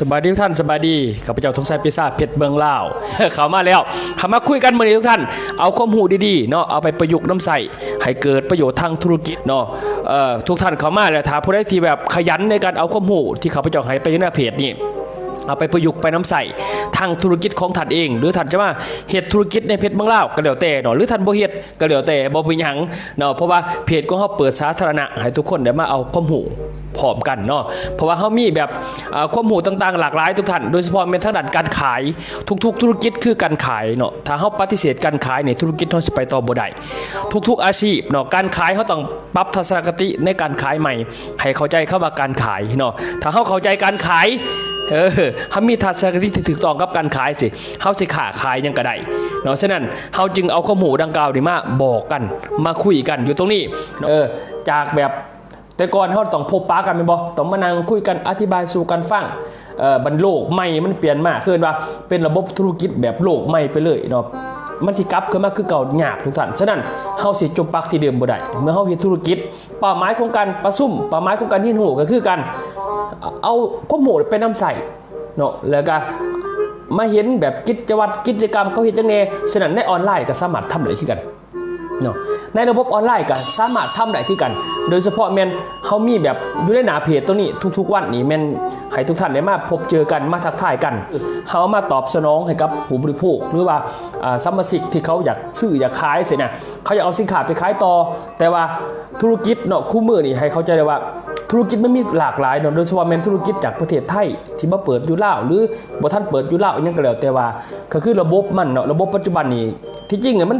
สบายดีทุกท่านสบายดีข้าพเจ้าทงไซปิซ่าเพชรเบืองลาเขามาแล้วเขามาคุยกันมื้อนี้ทุกท่าน เอาความรู้ดีๆเนาะเอาไปประยุกต์น้ำใส่ให้เกิดประโยชน์ทางธุรกิจเนาะทุกท่านเขามาแล้วถ้าผู้ใดที่แบบขยันในการเอาความรู้ที่ข้าพเจ้าให้ไปยู่ในเพจนี่ เอาไปประยุกต์ไปน้ำใส่ทางธุรกิจของท่านเอง หรือท่านจะมาเฮ็ดธุรกิจในเพจเมืองลาก็แล้วแต่เนาะหรือท่านบ่เฮ็ดก็แล้วแต่บ่เป็นหยังเนาะเพราะว่าเพจของเฮาเปิดสาธารณะให้ทุกคนได้มาเอาความรู้พร้อมกันเนาะเพราะว่าเฮามีแบบอ่าความรู้ต่างๆ หลากหลายทุกท่านโดยเฉพาะในทางด้านการขายทุกๆ ธุรกิจคือการขายเนาะถ้าเฮาปฏิเสธการขายในธุรกิจเฮาสิไปต่อบ่ได้ทุกๆอาชีพเนาะการขายเฮาต้องปรับทัศนคติในการขายใหม่ ให้เข้าใจเข้าว่าการขายเนาะถ้าเฮาเข้าใจการขาย เออเขามีทัศนคติที่ถูกต้องกับการขายสิเขาสิขาขายยังก็ได้เนาะฉะนั้นเขาจึงเอาข้อมูลดังกล่าวนี่มาบอกกัน มาคุยกันอยู่ตรงนี้เออจากแบบแต่ก่อนเขาต้องพบปะกันเป็นบ่ต้องมานั่งคุยกันอธิบายสู่กันฟังเออบันโลกใหม่มันเปลี่ยนมากขึ้นว่า เป็นระบบธุรกิจแบบโลกใหม่ไปเลยเนาะมันสิกลับขึ้นมาคือเก่าหยากทุกท่าน ฉะนั้นเฮาสิจมปักที่เดิมบ่ได้ เมื่อเฮาเฮ็ดธุรกิจเป้าหมายของการประซุ่มเป้าหมายของการเรียนรู้ก็คือการ เอาข้อมูลไปนำใส่เนาะแล้วก็มาเห็นแบบกิจวัตรกิจกรรมเขาเฮ็ดจังได๋ฉะนั้นในออนไลน์ก็สามารถทำได้คือกันเนาะในระบบออนไลน์ก็สามารถทำได้ที่กัน โดยเฉพาะแมนเขามีแบบอยู่ในหนาเพจตัวนี้ทุกๆวันนี้แมนให้ทุกท่านได้มาพบเจอกันมาทักทายกันเขามาตอบสนองให้กับผู้บริโภค หรือว่าอ่าสมาชิกที่เขาอยากซื้ออยากขายเสินะเขาอยากเอาสินค้าไปขายต่อ แต่ว่าธุรกิจเนาะคู่มือนี่ให้เขาใจได้ว่า ธุรกิจมันมีหลากหลายเนาะโดยเฉพาะแมนธุรกิจจากประเทศไทยที่มาเปิดอยู่ลาวหรือบ่ท่านเปิดอยู่ลาวอิหยังก็แล้วแต่ว่าก็คือระบบมันเนาะระบบปัจจุบันนี่ที่จริงอะมัน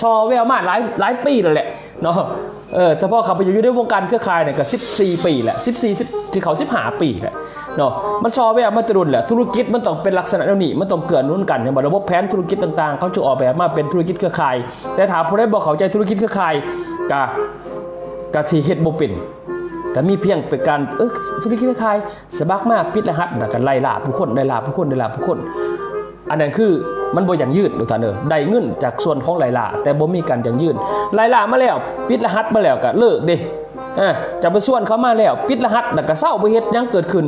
ชอแววมาหลายหลายปีแล้วแหละเนาะเออเฉพาะเขาไปอยู่ในวงการเครือข่ายเนี่ยก็14 ปีแหละ14 10ที่เขา15ปีแหละเนาะมันชอแววมาตรุนแหละธุรกิจมันต้องเป็นลักษณะแบบนี้มันต้องเกื้อหนุนกันอย่างแบบระบบแผนธุรกิจต่างๆ เขาจะออกแบบมาเป็นธุรกิจเครือข่าย แต่ถามผู้ใดบอกเขาใจธุรกิจเครือข่ายก็ก็สิเฮ็ดบ่เป็น ก็มีเพียงเป็นการเออธุรกิจคลายสบักมากปิดรหัสแล้วกันไล่ล่าผู้คนไล่ล่าผู้คนไล่ล่าผู้คน อันนั้นคือมันบ่อย่างยืดดูท่านเออได้เงินจากส่วนของไล่ล่าแต่บ่มีการอย่างยืดไล่ล่ามาแล้ว ปิดรหัสมาแล้วก็เลิกเด้ อ่าจะไปส่วนเขามาแล้ว ปิดรหัสแล้วก็เศร้าไปเฮ็ดยังเกิดขึ้น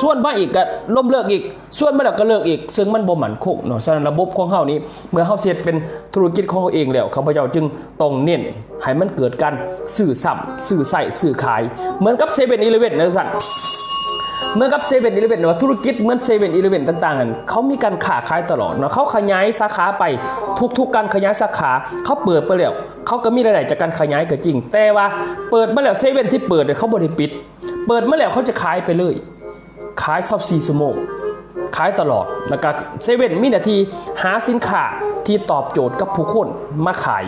ส่วนมาอีกก็ล้มเลิกอีก ส่วนมาแล้วก็เลิกอีก ซึ่งมันบ่มั่นคงเนาะฉะนั้นระบบของเฮานี้ เมื่อเฮาเฮ็จเป็นธุรกิจของเฮาเองแล้วข้าพเจ้าจึงต้องเน้นให้มันเกิดการสื่อสัมสื่อใส่สื่อขาย เหมือนกับเซเว่นอีเลเว่นนะทุกท่าน เหมื่อนกับเซเว่นอีเลเว่นว่าธุรกิจเหมือนเซเว่นอีเลเว่นต่างๆกันเขามีการขาขายตลอดเนาะเขาขยายสาขาไปทุกๆการขยายสาขาเขาเปิดไปแล้วเขาก็มีรายได้จากการขยายก็จริง แต่ว่าเปิดมาแล้วเซเว่นที่เปิดเนี่ยเขาบริปิด เปิดมาแล้วเขาจะขายไปเลย ขายซับซีชั่วโมงขายตลอด แล้วก็เซเว่นมีหน้าที่หาสินค้าที่ตอบโจทย์กับผู้คนมาขาย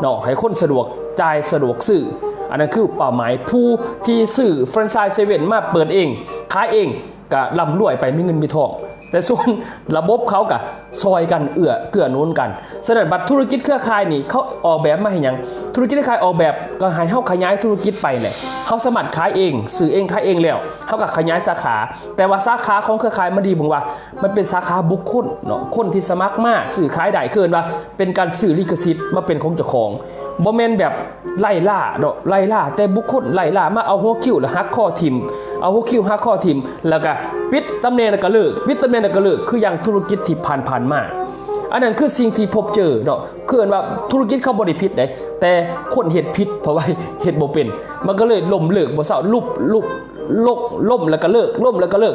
เนาะให้คนสะดวกจ่ายสะดวกซื้ออันนั้นคือเป้าหมายผู้ที่ซื้อแฟรนไชส์เซเว่นมาเปิดเอง ขายเองก็ร่ำรวยไปมีเงินมีทองแต่ส่วนระบบเขากับซอยกันเอื้อเกื้อนุนกันสนับบัตรธุรกิจเครือข่ายนี่เขาออกแบบมาให้ยังธุรกิจเครือข่ายออกแบบก็ให้เฮาขยายธุรกิจไปแหละเฮาสมัครขายเองซื้อเองขายเองแล้วเฮาก็ขยายสาขา แต่ว่าสาขาของเครือข่ายมันดีบอกว่า มันเป็นสาขาบุคคลเนาะคนที่สมัครมาซื้อขายได้เกินว่า เป็นการซื้อลิขสิทธิ์มาเป็นของเจ้าของบ่แม่นแบบไล่ล่าเนาะไล่ล่า แต่บุคคลไล่ล่ามาเอาหัวคิวแล้วหักข้อทิมเอาหัวคิวหักข้อทิมแล้วก็ปิดตำแหน่งแล้วก็เลิกปิดตำแหน่งแล้วก็เลิกคืออย่างธุรกิจที่ผ่านผ่านๆมา อันนั้นคือสิ่งที่พบเจอเนาะคือว่าธุรกิจเขาบริพิษได้แต่คนเห็ดพิษเพราะว่าเห็ดบ่เป็น มันก็เลยล่มเลิกบ่เศร้าลุบลุบลกล่มแล้วก็เลิกล่มแล้วก็เลิก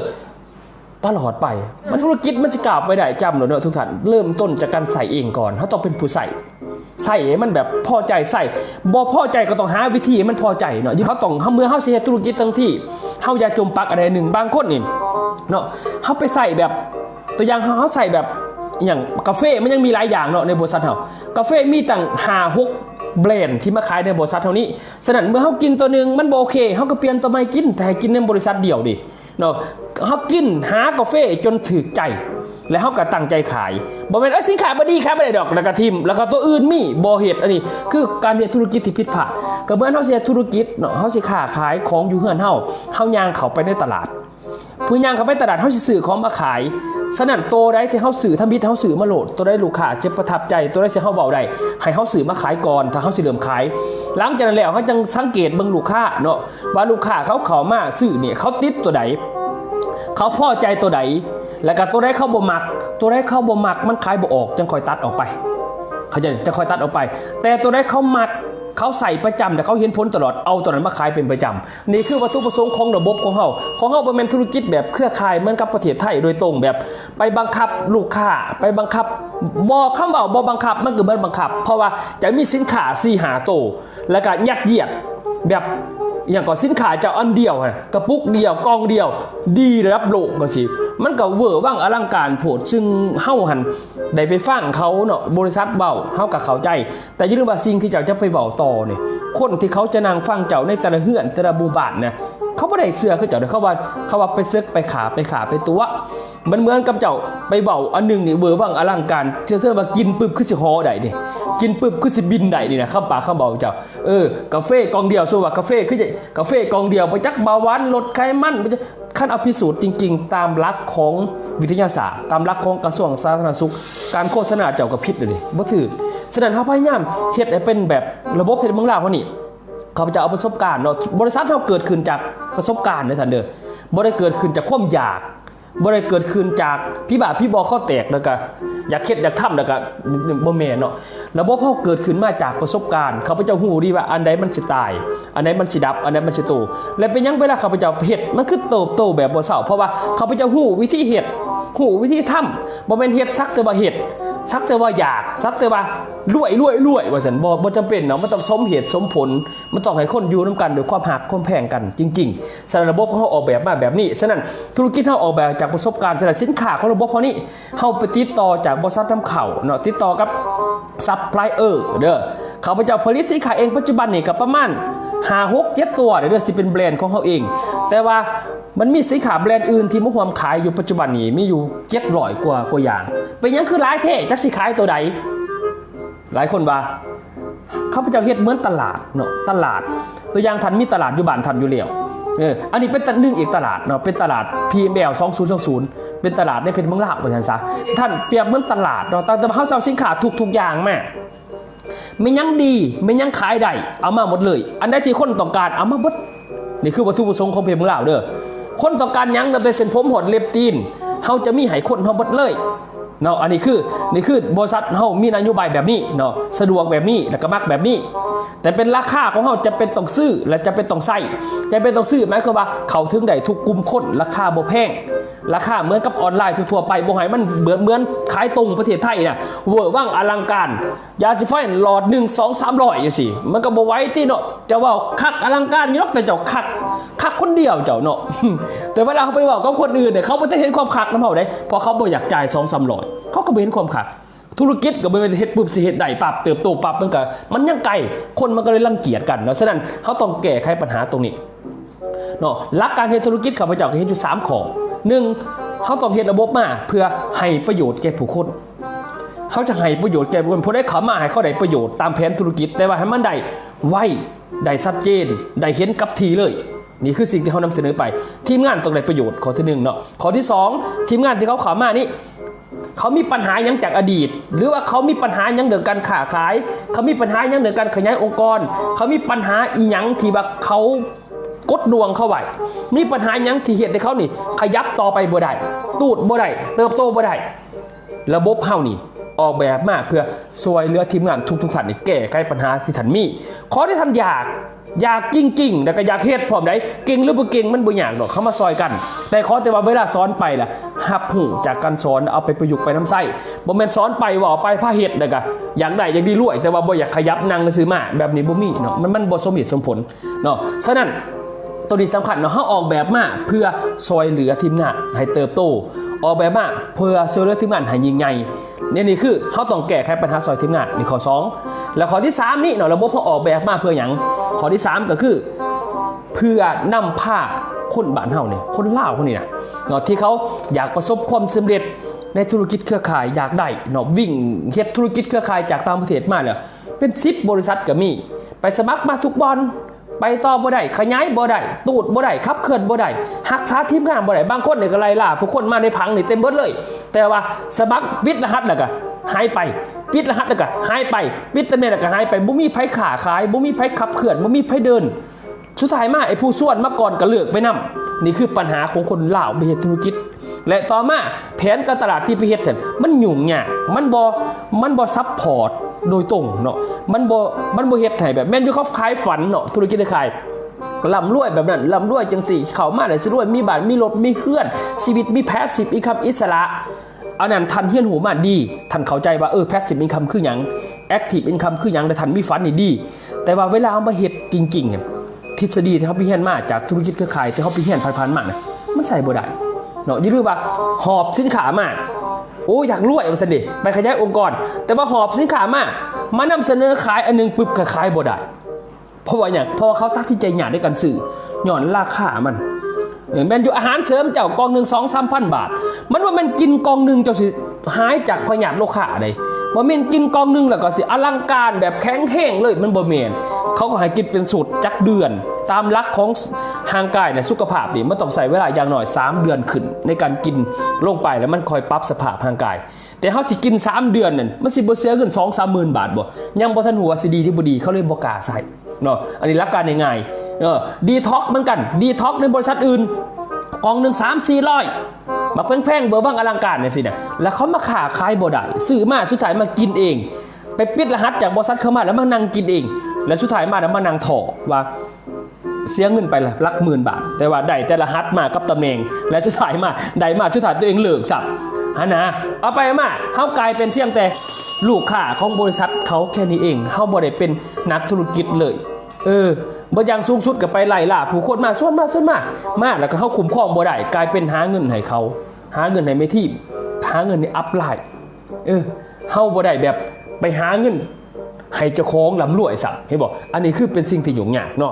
ตลอดไป มันธุรกิจมันสิกล่าวไปได้จำเนาะทุกท่านเริ่มต้นจากการใส่เองก่อนเขาต้องเป็นผู้ใส่ใส่ให้มันแบบพอใจใส่บ่พอใจก็ต้องหาวิธีให้มันพอใจเนาะที่เขาต้องเฮาเมื่อเฮาเฮ็ดธุรกิจทั้งที่เฮาอย่าจมปักอะไรหนึ่งบางคนนี่เนาะเฮาไปใส่แบบตัวอย่างเฮาเฮาใส่แบบ อย่างกาแฟมันยังมีหลายอย่างเนาะในบริษัทเฮากาแฟมีตั้ง5 6แบรนด์ที่มาขายในบริษัทเท่านี้ฉะนั้นเมื่อเฮากินตัวหนึงมันบ่โอเคเฮาก็เปลี่ยนตัวใหม่กิน แต่ให้กินในบริษัทเดียวดิเนาะเฮากินหากาแฟจนถึกใจ แล้วเขาก็ตั้งใจขายบ่เป็นเอ้ยสินค้าบ่ดีขายบ่ได้ดอกแล้วก็ทิมแล้วก็ตัวอื่นมีบ่เฮ็ดอันนี้ คือการเฮ็ดธุรกิจที่ผิดพลาดก็เหมือนเฮาสิเฮ็ดธุรกิจเนาะเฮาสิค้าขายของอยู่เฮือนเฮาเฮาย่างเข้าไปในตลาด ผู้ย่างเขาไปตลาดเฮาสิซื้อของมาขายฉะนั้นโตได้ที่เฮาซื้อทำบิดเฮาซื้อมาโหลด ตัวได้ลูกค้าจะประทับใจ ตัวได้เสิเฮาเว้าได้ให้เฮาซื้อมาขายก่อน ถ้าเฮาสิเริ่มขาย หลังจากนั้นแล้วเฮาจังสังเกตเบิ่งลูกค้าเนาะ ว่าลูกค้าเขาเข้ามาซื้อเนี่ยเขาติดตัวใดเขาพอใจตัวใดแล้วก็ตัวใดเขาบ่มัก ตัวใดเขาบ่มักมันขายบ่ออก จังคอยตัดออกไป เขาจะจะคอยตัดออกไป แต่ตัวใดเขามัก เขาใส่ประจำแต่เขาเห็นผลตลอดเอาตัวนั้นมาขายเป็นประจำนี่คือวัตถุประสงค์ของระบบของเฮาของเฮาเป็นธุรกิจแบบเครือข่ายเหมือนกับประเทศไทยโดยตรงแบบไปบังคับลูกค้าไปบังคับบ่คำว่าบ่บังคับมันคือบ่บังคับ เพราะว่าจะมีสินค้า4 5โต แล้วก็ยัดเยียดแบบ อย่างก่อนสินค้าเจ้าอันเดียวอะกระปุกเดียวกองเดียว ดีระดับโลกก็สิ มันก็เวอร์ว่างอลังการโผดซึ่งเฮาหันได้ไปฟังเขาเนาะบริษัทเบาเฮากับเขาใจ แต่ยืนว่าสิ่งที่เจ้าจะไปเบาต่อเนี่ยคนที่เขาจะนั่งฟังเจ้าในแต่ละเฮือนแต่ละบูบาทนะ เขาไม่ได้เสือคือเจ้าเด้อเขาว่าเขาว่าไปเซึกไปขาไปขาไปตัว มันเหมือนกับเจ้าไปเบาอันหนึงนี่เวอร์ว่างอลังการเชื่อเชื่อว่ากินปึ๊บคือสิฮอได้ดิกินปึ๊บคือสิบินได้นี่นะข้าปากข้าเบาเจ้าเออกาแฟกองเดียวส่วนว่ากาแฟคือจะกาแฟกองเดียวไปจักเบาหวานลดไขมันไปจักขั้นอภิสูจน์จริง ๆ ตามหลักของวิทยาศาสตร์ ตามหลักของกระทรวงสาธารณสุข การโฆษณาเจ้ากับพิษเลยดิบ่ถือฉะนั้นเฮาพยายามเฮ็ดให้เป็นแบบระบบเฮ็ดเมืองลาวเขานี่เขาจะเอาประสบการณ์เนาะบริษัทเราเกิดขึ้นจาก ประสบการณ์เลยท่านเด้อบ่ได้เกิดขึ้นจากความอยากบ่ได้เกิดขึ้นจากพี่บ่าพี่บอข้อแตกแล้วก็อยากเค็ดอยากทำแล้วก็บ่แม่นเนาะระบบเฮาเกิดขึ้นมาจากประสบการณ์เขาพเจ้าฮู้ดีว่าอันใดมันสิตาย อันใดมันสิดับ อันใดมันสิโตและเป็นยังเวลาเขาพเจ้าเฮ็ดมันคือโตโตแบบบ่เศร้าเพราะว่าเขาพเจ้าฮู้วิธีเฮ็ดฮู้วิธีทำบ่แม่นเฮ็ดซักแต่ว่าเฮ็ด สักแต่ว่าอยากสักแต่ว่ารวยรวยรวยว่าสันบบ่จำเป็นเนาะมันต้องสมเหตุสมผล มันต้องให้คนอยู่ร่วมกันด้วยความหักความแพงกันจริงๆสารระบบเขาออกแบบมาแบบนี้ฉะนั้นธุรกิจเขาออกแบบจากประสบการณ์สารสินค้าของระบบเขานี่เขาไปติดต่อจากบริษัทนำเข้าเนาะติดต่อกับซัพพลายเออร์เด้อเขาไปจะผลิตสินค้าเองปัจจุบันนี่กับประมาณ หาหกเจ็ดตัวเด้อสิเป็นแบรนด์ของเขาเอง แต่ว่ามันมีสินค้าแบรนด์อื่นที่มุขความขายอยู่ปัจจุบันนี้มีอยู่เจ็ดร้อยกว่ากว่าอย่าง เป็นยังคือหลายเท่จักสิขายตัวใด หลายคนว่าข้าพเจ้าเฮ็ดเหมือนตลาดเนาะตลาด ตัวอย่างทันมีตลาดอยู่บ้านทันอยู่แล้วเอออันนี้เป็นตหนึ่งอีกตลาดเนาะเป็นตลาด PML 2020เป็นตลาดในเพชรเมืองลาวว่าซั่นซะท่านเปรียบเหมือนตลาดเนาะแต่เฮาเซาสินค้าทุกๆอย่างแม่ ไม่ยังดีไม่ยังขายได้เอามาหมดเลย อันใดที่คนต้องการเอามาหมดนี่คือวัตถุประสงค์ของเพชรเมืองลาวเด้อคนต้องการยังจะเป็นเส้นผมหดเล็บตีนเขาจะมีให้คนเขาหมดเลย เนาะอันนี้คือนี่คือบริษัทเฮามีนโยบายแบบนี้เนาะสะดวกแบบนี้แล้วก็มักแบบนี้ แต่เป็นราคาของเฮาจะเป็นต้องซื้อและจะเป็นต้องใส่จะเป็นต้องซื้อหมายความว่าเขาถึงได้ทุกกลุ่มคนราคาบ่แพงราคาเหมือนกับออนไลน์ทั่วไปบ่ให้มันเหมือนเหมือนขายตรงประเทศไทยน่ะเวอร์ว่างอลังการ ยาสีฟันหลอด1 2 300จังซี่มันก็บ่ไว้ที่เนาะจะว่าคักอลังการยกแต่เจ้าคักคักคนเดียวเจ้าเนาะแต่เวลาเขาไปบอกกับคนอื่นเนี่ยเขาบ่ได้เห็นความคักนำเฮาได้เพราะเขาบ่อยากจ่าย2 300เขาก็เห็นความคักธุรกิจก็บ่เป็นเฮ็ดปุ๊บสิเฮ็ดได้ปรับเติบโตปรับมันก็มันยังไกลคนมันก็เลยรังเกียจกันเนาะฉะนั้นเขาต้องแก้ไขปัญหาตรงนี้เนาะหลักการเฮ็ดธุรกิจข้าพเจ้าก็เฮ็ดอยู่3ข้อหนึ่งเขาต้องเฮ็ดระบบมาเพื่อให้ประโยชน์แก่ผู้คนเขาจะให้ประโยชน์แก่บุคคลผู้ได้เขามาให้เขาได้ประโยชน์ตามแผนธุรกิจแต่ว่าให้มันได้ไวได้ชัดเจนได้เห็นกับทีเลย นี่คือสิ่งที่เขานำเสนอไป ทีมงานต้องได้ประโยชน์ข้อที่หนึ่งเนาะข้อที่สองทีมงานที่เขาขามานี่ เขามีปัญหายังจากอดีต หรือว่าเขามีปัญหายังเรื่องการค้าขาย เขามีปัญหายังเรื่องการขยายองค์กร เขามีปัญหาอีหยังที่ว่าเขากดดวงเข้าไว้มีปัญหายังที่เหตุให้เขานี่ ขยับต่อไปบ่ได้ตูดบ่ได้เติบโตบ่ได้ระบบเฮานี่ออกแบบมาเพื่อซอยเหลือทีมงานทุกๆท่านนี่แก้ไขปัญหาที่ท่านมีขอที่ท่านอยาก อยากจริงๆแต่ก็อยากเฮ็ดพร้อมได้เก่งหรือบ่เก่งมันบ่ยากดอกเข้ามาซอยกัน แต่ขอแต่ว่าเวลาสอนไปล่ะหับหูจากการสอนเอาไปประยุกต์ไปน้ำไส้บ่แม่นสอนไปว่าไปพาเฮ็ดแต่ก็อยากได้อยากดีรวย แต่ว่าบ่อยากขยับนั่งซื้อมาแบบนี้บ่มีเนาะมันมันบ่สมเหตุสมผลเนาะฉะนั้น ตัวนี้สำคัญเนาะเขาออกแบบมาเพื่อซอยเหลือทีมงานให้เติบโต ออกแบบมาเพื่อซอยเหลือทีมงานให้ยิ่งใหญ่นี่นี่คือเขาต้องแก้ไขปัญหาซอยทีมงานนี่ข้อ 2 แล้วข้อที่ 3 นี่เนาะระบบเขาออกแบบมาเพื่ออย่างข้อที่ 3 ก็คือ เพื่อนำผ้าคนบ้านเฮาเนี่ยคนลาวคนนี้นะเนาะที่เขาอยากประสบความสำเร็จในธุรกิจเครือข่ายอยากได้เนาะวิ่งเฮ็ดธุรกิจเครือข่ายจากต่างประเทศมาเลยเป็น10บริษัทก็มี ไปสมัครมาทุกบอล ไปต่อบ่ได้ขยายบ่ได้ตูดบ่ได้ขับเคลื่อนบ่ได้หักษาทีมงานบ่ได้บางคนเนี่ยก็ไล่ล่าผู้คนมาในพังนี่เต็มเบิดเลย แต่ว่าสมัครปิดรหัสแล้วก็หายไปปิดรหัสแล้วก็หายไปปิดตำแหน่งแล้วก็หายไปบ่มีไผขาขายบ่มีไผขับเคลื่อนบ่มีไผเดินสุดท้ายมาไอ้ผู้ส่วนมาก่อนก็เลือกไปนำนี่คือปัญหาของคนลาวไปเฮ็ดธุรกิจ และต่อมาแผนการตลาดที่ไปเฮ็ดนั่นมันยุ่งยากมันบ่มันบ่ซับพอร์ต โดยตรงเนาะมันบ่มันบ่เฮ็ดให้แบบแม่นอยู่เขาขายฝันเนาะธุรกิจขายลำรวยแบบนั้นลำรวยจังสี่เขามาเลยสิรวยมีบ้านมีรถมีเพื่อน ชีวิตมีแพสซีฟอินคัมอิสระอันนั้นทันเฮียนหูมาดีทันเข้าใจว่าเออแพสซีฟอินคัมคือหยังแอคทีฟอินคัมคือหยังแต่ทันมีฟันนี่ดี แต่ว่าเวลาเอามาเฮ็ดจริงๆเนี่ยทฤษฎีที่เขาไปเฮียนมาจากธุรกิจเครือข่ายที่เขาไปเฮียนผ่านๆมานะมันใส่บ่ได้เนาะอย่าลืมว่าหอบสินค้ามา โอ้อยากรวยเอาซะดิไปขยายองค์กร แต่ว่าหอบสินค้ามามานำเสนอขายอันหนึงปึ๊บขายบ่ได้เพราะว่าอย่างเพราะว่าเขาตัดสินใจหยาดด้วยกันสื่อหย่อนราคามันเออแมนอยู่อาหารเสริมเจ้ากองหนึ่งสองสามพันบาท มันว่ามันกินกองหนึ่งจ้าสิหายจากพยาธิโลค่าใดว่ามันกินกองหนึ่งแล้วก็สิอลังการแบบแข็งแห้งเลยมันบ่เมนเขาก็ให้กินเป็นสูตรจักเดือน ตามหลักของ ห่างกายเนี่ยสุขภาพนี่มันต้องใส่เวลาอย่างหน่อย 3 เดือนขึ้น ในการกินลงไปแล้วมันคอยปรับสภาพห่างกาย แต่เขาสิกิน 3 เดือนนั่นมันสิบ่เสียเงิน2 3หมื่นบาทบ่ยังบ่ทันหัวสิดีที่บ่ดีเขาเลยบ่กล้าใส่เนาะอันนี้รักการง่ายๆเออดีท็อกเหมือนกันดีท็อกในบริษัทอื่นกองหนึ่งสามสี่ร้อยมาแพงๆเบอร์ว่างอลังการเนี่ยสิเนี่ยแล้วเขามาขาขายบ่ได้ซื้อมาสุดท้ายมากินเอง ไปปิดรหัสจากบริษัทเข้ามาแล้วมานั่งกินเอง แล้วสุดท้ายมาแล้วมานั่งถอว่า เสียเงินไปละลักหมื่นบาท แต่ว่าได้แต่ละฮัทมากับตำแหน่ง และสุดท้ายมาได้มาสุดท้ายตัวเองเลิกสับฮะนะเอาไปมาเขากลายเป็นเพียงแต่ลูกค้าของบริษัทเขาแค่นี้เองเขาบ่ได้เป็นนักธุรกิจเลย เออบ่ยังสูงสุดก็ไปไล่ล่าผู้คนมาส่วนมาส่วนมามาแล้วก็เข้าคุมข้องบ่ได้กลายเป็นหาเงินให้เขา หาเงินให้ไม่ที่หาเงินในอัพไลน์เออเฮาบ่ได้แบบไปหาเงินให้เจ้าของลำรวยสับเห็นบอกอันนี้คือเป็นสิ่งที่หยุ่งยากเนาะ